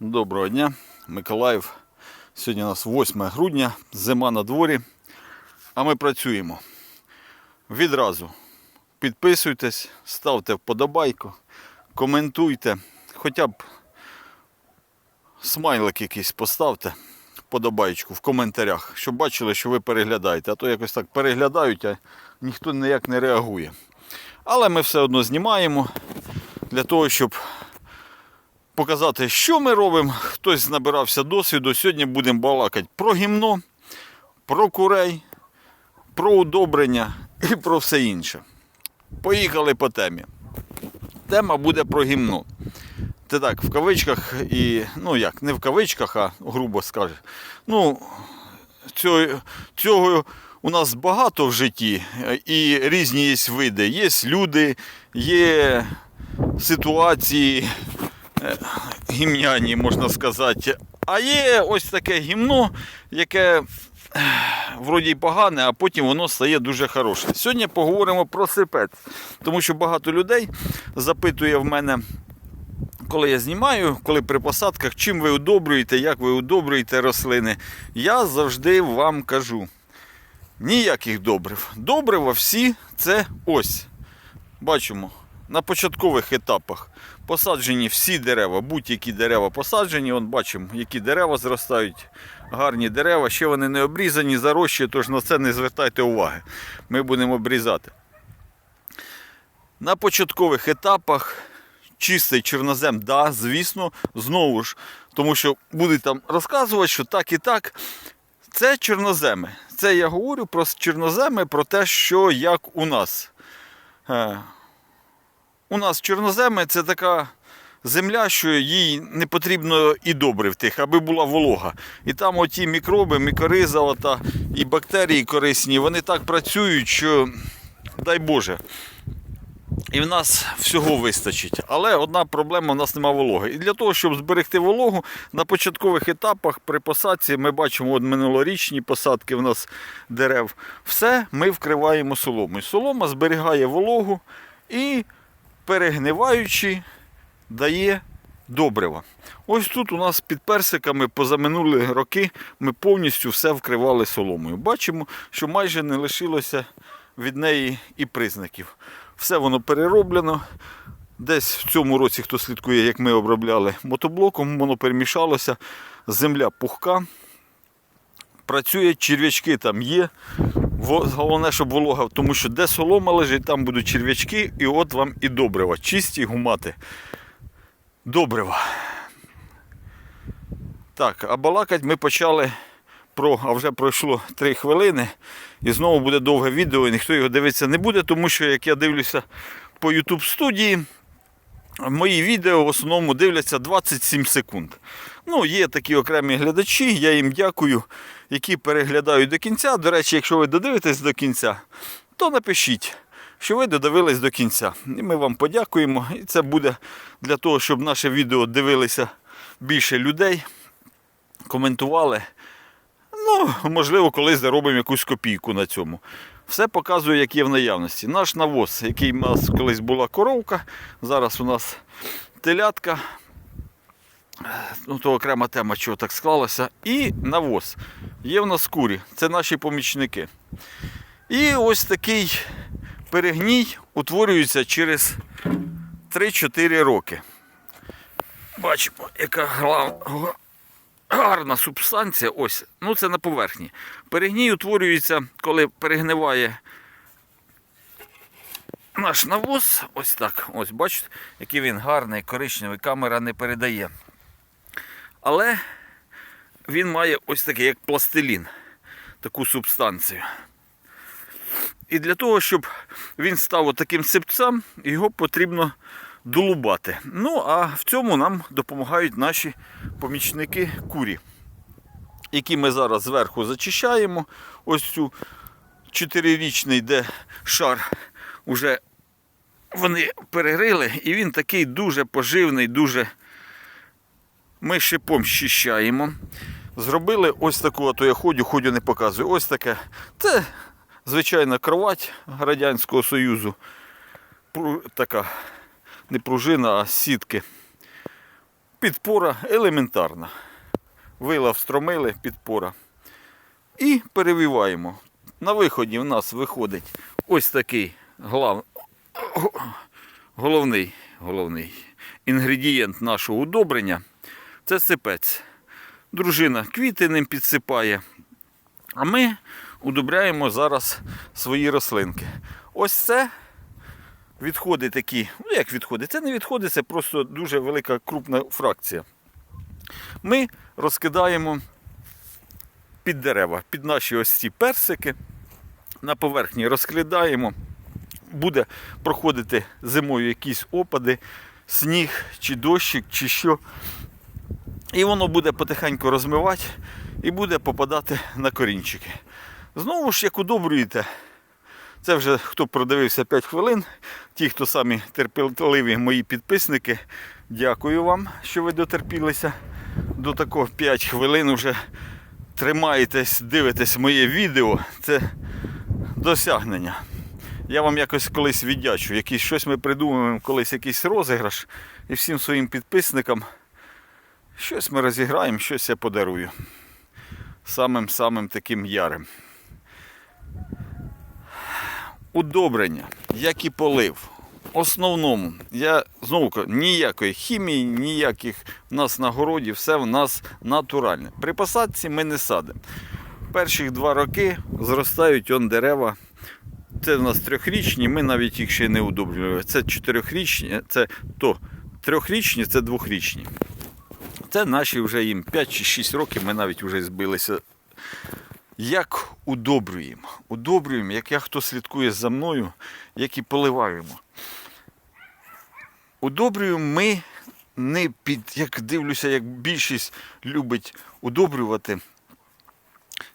Доброго дня, Миколаїв. Сьогодні у нас 8 грудня, зима на дворі, а ми працюємо. Відразу підписуйтесь, ставте вподобайку, коментуйте, хоча б смайлик якийсь поставте, вподобайку в коментарях, щоб бачили, що ви переглядаєте. А то якось так переглядають, а ніхто ніяк не реагує. Але ми все одно знімаємо для того, щоб показати, що ми робимо. Хтось набирався досвіду. Сьогодні будемо балакати про гімно, про курей, про удобрення і про все інше. Поїхали по темі. Тема буде про гімно. Це так, в кавичках і, ну як, не в кавичках, а грубо скаже. Ну, цього, цього у нас багато в житті, і різні є види. Є люди, є ситуації гімняні, можна сказати. А є ось таке гімно, яке е, вроді погане, а потім воно стає дуже хороше. Сьогодні поговоримо про сипець, тому що багато людей запитує в мене. Коли я знімаю, коли при посадках, чим ви удобрюєте, як ви удобрюєте рослини, я завжди вам кажу: ніяких добрив. Добрива всі це ось. Бачимо, на початкових етапах посаджені всі дерева, будь-які дерева посаджені. Вон бачимо, які дерева зростають. Гарні дерева, ще вони не обрізані, зарощі, тож на це не звертайте уваги. Ми будемо обрізати. На початкових етапах чистий чорнозем, да, звісно, знову ж, тому що будуть там розказувати, що так і так. Це чорноземи. Це я говорю про чорноземи, про те, що як у нас. У нас чорноземи це така земля, що їй не потрібно і добрив тих, аби була волога. І там оті мікроби, мікориза ота, і бактерії корисні, вони так працюють, що дай Боже. І в нас всього вистачить. Але одна проблема, у нас немає вологи. І для того, щоб зберегти вологу, на початкових етапах при посадці ми бачимо от минулорічні посадки в нас дерев. Все ми вкриваємо соломою. Солома зберігає вологу і перегниваючи дає добрива. Ось тут у нас під персиками позаминулі роки ми повністю все вкривали соломою. Бачимо, що майже не лишилося від неї і признаків. Все воно перероблено. Десь в цьому році, хто слідкує, як ми обробляли мотоблоком, воно перемішалося, земля пухка. Працює, черв'ячки там є. Головне, щоб волога, тому що де солома лежить, там будуть черв'ячки, і от вам і добрива. Чисті гумати. Добрива. Так, а балакать ми почали про, а вже пройшло 3 хвилини. І знову буде довге відео, і ніхто його дивитися не буде, тому що як я дивлюся по YouTube студії, мої відео в основному дивляться 27 секунд. Ну, є такі окремі глядачі, я їм дякую, які переглядають до кінця. До речі, якщо ви додивитесь до кінця, то напишіть, що ви додивились до кінця. І ми вам подякуємо. І це буде для того, щоб наше відео дивилися більше людей, коментували. Ну, можливо, колись заробимо якусь копійку на цьому. Все показує, як є в наявності. Наш навоз, який у нас колись була коровка, зараз у нас телятка. Ну, то окрема тема, чого так склалося. І навоз. Є в нас курі, це наші помічники. І ось такий перегній утворюється через 3-4 роки. Бачимо, яка гла- гарна субстанція. Ось, ну це на поверхні. Перегній утворюється, коли перегниває наш навоз. Ось так. Ось, бачите, який він гарний, коричневий, камера не передає. Але він має ось такий, як пластилін, таку субстанцію. І для того, щоб він став таким сипцем, його потрібно долубати. Ну, а в цьому нам допомагають наші помічники курі, які ми зараз зверху зачищаємо. Ось цю чотирирічний, де шар вже вони перерили, і він такий дуже поживний, дуже. Ми шипом щищаємо. Зробили ось таку, а то я ходю, ходю не показую. Ось таке. Це звичайна кровать Радянського Союзу. Така не пружина, а сітки. Підпора елементарна. Вила встромили, підпора. І перевіваємо. На виході в нас виходить ось такий глав... головний, головний інгредієнт нашого удобрення. Це сипець. Дружина квіти ним підсипає. А ми удобряємо зараз свої рослинки. Ось це відходи такі. Ну як відходи? Це не відходи, це просто дуже велика крупна фракція. Ми розкидаємо під дерева, під наші ось ці персики. На поверхні розкидаємо. Буде проходити зимою якісь опади, сніг, чи дощик, чи що. І воно буде потихеньку розмивати і буде попадати на корінчики. Знову ж, як удобрюєте, це вже хто продивився 5 хвилин. Ті, хто самі терпеливі мої підписники, дякую вам, що ви дотерпілися до такого 5 хвилин. Вже тримаєтесь, дивитесь моє відео. Це досягнення. Я вам якось колись віддячу. Якийсь щось ми придумаємо, колись якийсь розіграш. І всім своїм підписникам щось ми розіграємо, щось я подарую. Самим-самим таким ярим. Удобрення, як і полив. Основному, я знову кажу, ніякої хімії, ніяких в нас на городі, все в нас натуральне. При посадці ми не садимо. Перших два роки зростають он дерева. Це в нас трьохрічні, ми навіть їх ще не удобрювали. Це чотирьохрічні, це то трьохрічні, це двохрічні. Це наші вже їм 5 чи 6 років, ми навіть вже збилися. Як удобрюємо? Удобрюємо, як я хто слідкує за мною, як і поливаємо. Удобрюємо ми не під, як дивлюся, як більшість любить удобрювати,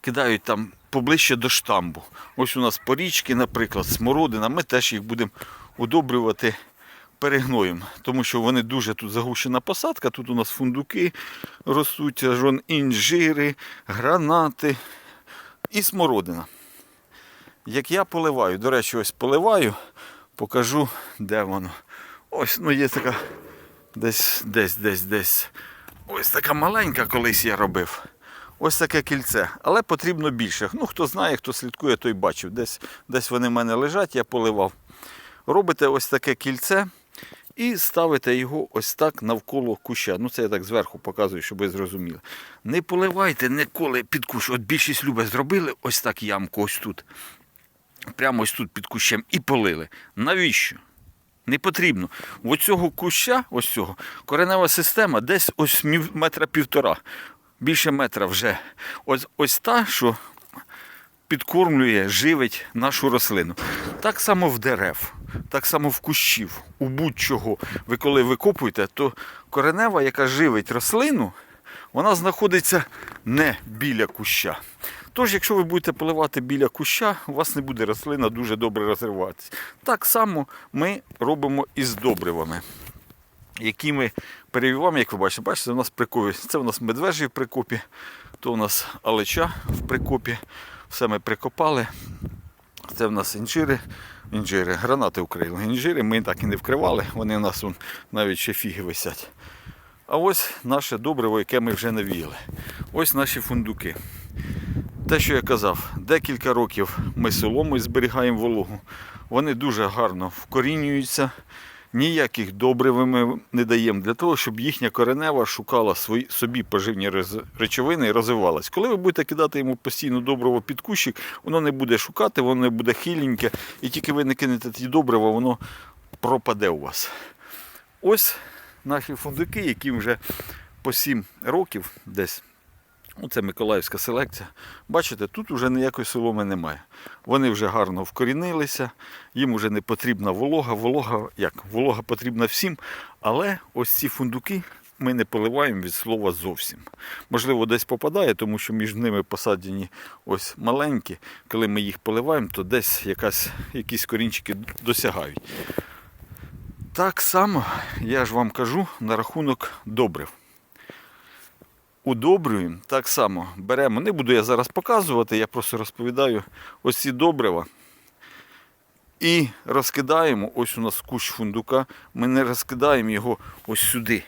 кидають там поближче до штамбу. Ось у нас порічки, наприклад, смородина, ми теж їх будемо удобрювати перегноєм, тому що вони дуже тут загущена посадка. Тут у нас фундуки ростуть, інжири, гранати і смородина. Як я поливаю, до речі, ось поливаю, покажу, де воно. Ось, ну є така десь, десь, десь, десь. Ось така маленька колись я робив. Ось таке кільце, але потрібно більше. Ну, хто знає, хто слідкує, той бачив. Десь, десь вони в мене лежать, я поливав. Робите ось таке кільце і ставите його ось так навколо куща. Ну, це я так зверху показую, щоб ви зрозуміли. Не поливайте ніколи під кущ. От більшість любить зробили ось так ямку, ось тут. Прямо ось тут під кущем і полили. Навіщо? Не потрібно. В оцього куща, ось цього, коренева система десь ось метра півтора. Більше метра вже. Ось, ось та, що підкормлює, живить нашу рослину. Так само в дерев, так само в кущів, у будь-чого. Ви коли викопуєте, то коренева, яка живить рослину, вона знаходиться не біля куща. Тож, якщо ви будете поливати біля куща, у вас не буде рослина дуже добре розриватися. Так само ми робимо і з добривами які ми перевіваємо, як ви бачите, бачите, у нас прикопі. Це у нас медвежі в прикопі, то у нас алеча в прикопі. Все ми прикопали. Це в нас інжири, інжири, гранати вкрили. Інжири ми так і не вкривали, вони у нас навіть ще фіги висять. А ось наше добриво, яке ми вже навіяли. Ось наші фундуки. Те, що я казав, декілька років ми соломою зберігаємо вологу. Вони дуже гарно вкорінюються. Ніяких добрив ми не даємо для того, щоб їхня коренева шукала свої, собі поживні речовини і розвивалась. Коли ви будете кидати йому постійно добриво під кущик, воно не буде шукати, воно буде хиленьке, і тільки ви не кинете ті добрива, воно пропаде у вас. Ось наші фундуки, яким вже по 7 років десь. Ну, це Миколаївська селекція. Бачите, тут вже ніякої соломи немає. Вони вже гарно вкорінилися, їм вже не потрібна волога. Волога як? Волога потрібна всім, але ось ці фундуки ми не поливаємо від слова зовсім. Можливо, десь попадає, тому що між ними посаджені ось маленькі. Коли ми їх поливаємо, то десь якась, якісь корінчики досягають. Так само я ж вам кажу на рахунок добрив удобрюємо так само. Беремо, не буду я зараз показувати, я просто розповідаю ось ці добрива. І розкидаємо, ось у нас кущ фундука, ми не розкидаємо його ось сюди.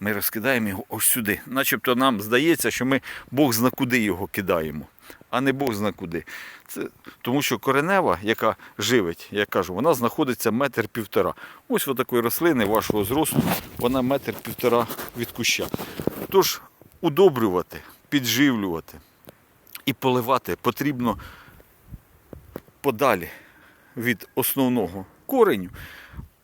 ми розкидаємо його ось сюди. Начебто нам здається, що ми Бог зна куди його кидаємо, а не Бог зна куди. Це, тому що коренева, яка живить, я кажу, вона знаходиться метр півтора. Ось такої рослини вашого зросту, вона метр півтора від куща. Тож удобрювати, підживлювати і поливати потрібно подалі від основного кореню.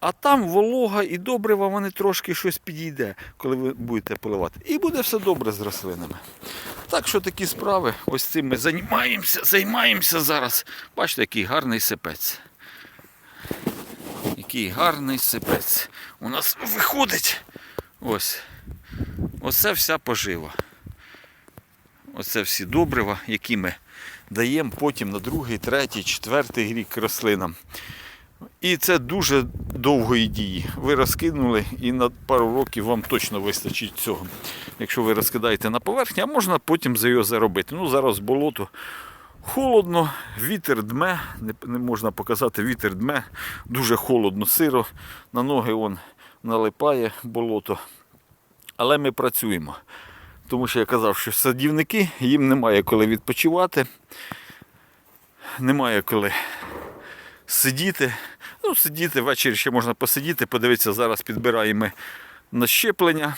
А там волога і добрива вони трошки щось підійде, коли ви будете поливати. І буде все добре з рослинами. Так що такі справи, ось цим ми займаємося, займаємося зараз. Бачите, який гарний сипець. Який гарний сипець. У нас виходить. Ось. Оце вся пожива. Оце всі добрива, які ми даємо потім на другий, третій, четвертий рік рослинам. І це дуже довгої дії. Ви розкинули і на пару років вам точно вистачить цього. Якщо ви розкидаєте на поверхні, а можна потім за його заробити. Ну, зараз болото холодно, вітер дме, не, не можна показати, вітер дме, дуже холодно, сиро, на ноги он налипає болото. Але ми працюємо. Тому що я казав, що садівники, їм немає коли відпочивати, немає коли сидіти. Ну, сидіти, ввечері ще можна посидіти, подивитися, зараз підбираємо на щеплення.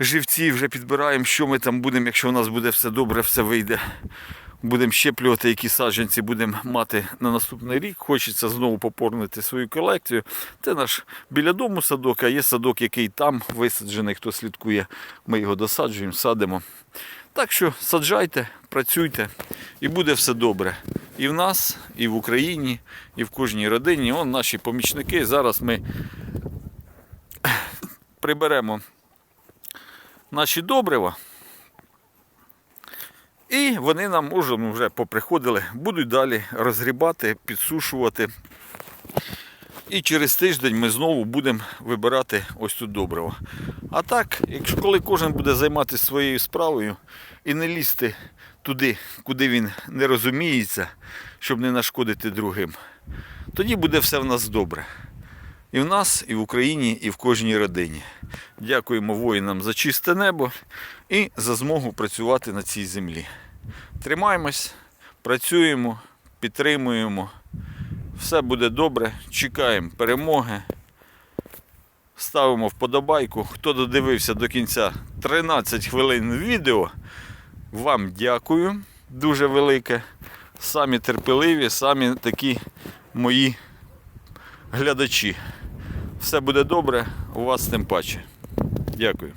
Живці вже підбираємо, що ми там будемо, якщо у нас буде все добре, все вийде. Будемо щеплювати, які саджанці будемо мати на наступний рік. Хочеться знову поповнити свою колекцію. Це наш біля дому садок, а є садок, який там висаджений, хто слідкує. Ми його досаджуємо, садимо. Так що саджайте, працюйте і буде все добре. І в нас, і в Україні, і в кожній родині. Он наші помічники. Зараз ми приберемо наші добрива. І вони нам ну, вже поприходили, будуть далі розгрібати, підсушувати. І через тиждень ми знову будемо вибирати ось тут добриво. А так, якщо коли кожен буде займатися своєю справою і не лізти туди, куди він не розуміється, щоб не нашкодити другим, тоді буде все в нас добре. І в нас, і в Україні, і в кожній родині. Дякуємо воїнам за чисте небо і за змогу працювати на цій землі. Тримаємось, працюємо, підтримуємо. Все буде добре, чекаємо перемоги. Ставимо вподобайку. Хто додивився до кінця 13 хвилин відео, вам дякую дуже велике. Самі терпеливі, самі такі мої глядачі. Все буде добре, у вас тим паче. Дякую.